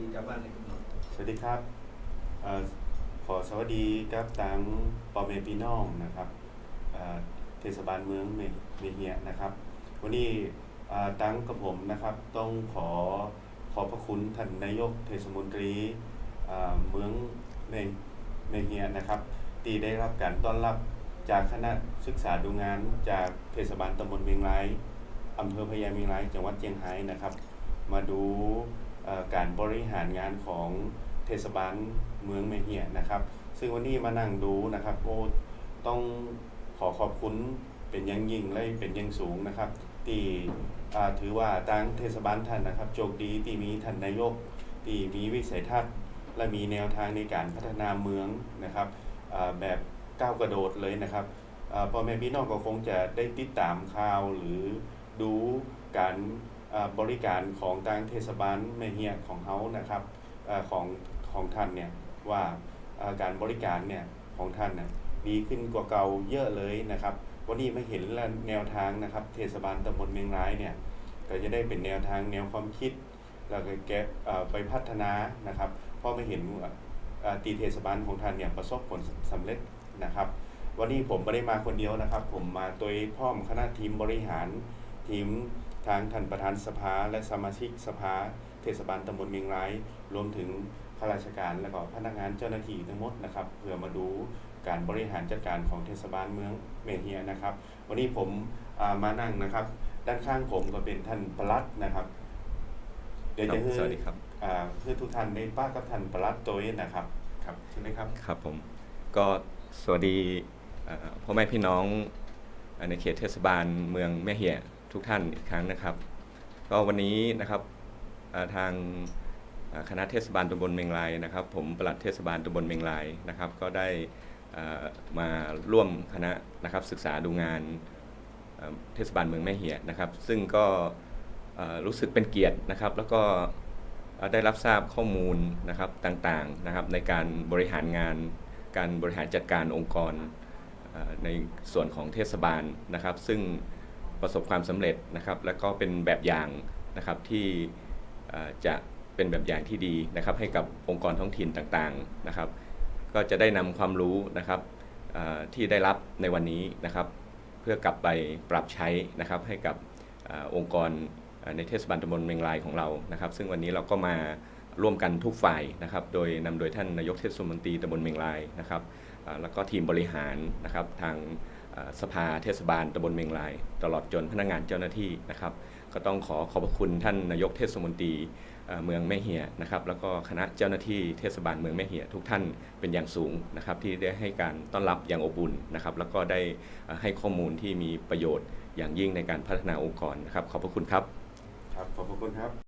มีชาวบ้านในกำหนดสวัสดีครับอขอสวัสดีครับตังปอเมพี่น้องนะครับเทศบาลเมืองเมเฮียนะครับ วันนี้ตังกับผมนะครับต้องขอขอบพระคุณท่านนายกเทศมนตรีเมืองเมเมเฮียนะครับที่ได้รับการต้อนรับจากคณะศึกษาดูงานจากเทศบาลตำบลเมียงรายอำเภอพญาเมียงรายจังหวัดเชียงรายนะครับ มาดู การบริหารงานของเทศบาลเมืองเมเฮียนะครับ ซึ่งวันนี้มานั่งดูนะครับโอ้ต้องขอขอบคุณเป็นยังยิ่งและเป็นยังสูงนะครับที่ถือว่าทางเทศบาลท่านนะครับโชคดีที่มีท่านนายกที่มีวิสัยทัศน์ และมีแนวทางในการพัฒนาเมืองนะครับแบบก้าวกระโดดเลยนะครับพ่อแม่พี่น้องก็คงจะได้ติดตามข่าวหรือดูการ บริการของทางเทศบาลแม่เฮียของเขานะครับอของของท่านเนี่ยว่าการบริการเนี่ยของท่านน่ะดีขึ้นกว่าเก่าเยอะเลยนะครับ วันนี้มาเห็นแล้วแนวทางนะครับ เทศบาลตำบลเมียงร้ายเนี่ยก็จะได้เป็นแนวทางแนวความคิดแล้วก็แกะอ่าไปพัฒนานะครับเพราะมาเห็นว่าตีเทศบาลของท่านเนี่ยประสบผลสำเร็จนะครับ วันนี้ผมไม่ได้มาคนเดียวนะครับ ผมมาโดยพร้อมคณะทีมบริหารทีม ทางท่านประธานสภาและสมาชิกสภา เทศบาลตำบลเมียงรายรวมถึงข้าราชการและก็พนักงานเจ้าหน้าที่ทั้งหมดนะครับ เพื่อมาดูการบริหารจัดการของเทศบาลเมืองเมเฮียนะครับ วันนี้ผมอ่ามานั่งนะครับ ด้านข้างผมก็เป็นท่านปลัดนะครับ เดี๋ยวจะครับให้สวัสดีครับอ่าเพื่อทุกท่านได้ป้ากับท่านปลัดตัวเองนะครับครับใช่ไหมครับครับผมก็สวัสดีเอ่อพ่อแม่พี่น้องเอ่อในเขตเทศบาลเมืองแม่เหี่ย ทุกท่านอีกครั้งนะครับ ก็วันนี้นะครับทางคณะเทศบาลตำบลเมงรายนะครับ ผมปลัดเทศบาลตำบลเมงรายนะครับ ก็ได้มาร่วมคณะนะครับศึกษาดูงานเทศบาลเมืองแม่เหียนะครับ ซึ่งก็รู้สึกเป็นเกียรตินะครับ แล้วก็ได้รับทราบข้อมูลนะครับต่างๆนะครับในการบริหารงาน การบริหารจัดการองค์กรในส่วนของเทศบาลนะครับ ซึ่ง ประสบความสำเร็จนะครับ และก็เป็นแบบอย่างนะครับที่จะเป็นแบบอย่างที่ดีนะครับ ให้กับองค์กรท้องถิ่นต่างๆนะครับ ก็จะได้นำความรู้นะครับที่ได้รับในวันนี้นะครับ เพื่อกลับไปปรับใช้นะครับให้กับอองค์กรในเทศบาลตำบลเมงรายของเรานะครับ ซึ่งวันนี้เราก็มาร่วมกันทุกฝ่ายนะครับ โดยนำโดยท่านนายกเทศมนตรีตำบลเมงรายนะครับแล้วก็ทีมบริหารนะครับทาง สภาเทศบาลตำบลเมงราย ตลอดจนพนักงานเจ้าหน้าที่นะครับ ก็ต้องขอขอบคุณท่านนายกเทศมนตรีเมืองแม่เหียนะครับ แล้วก็คณะเจ้าหน้าที่เทศบาลเมืองแม่เหียทุกท่านเป็นอย่างสูงนะครับ ที่ได้ให้การต้อนรับอย่างอบอุ่นนะครับ แล้วก็ได้ให้ข้อมูลที่มีประโยชน์อย่างยิ่งในการพัฒนาองค์กรนะครับ ขอบพระคุณครับ ครับ ขอบพระคุณครับ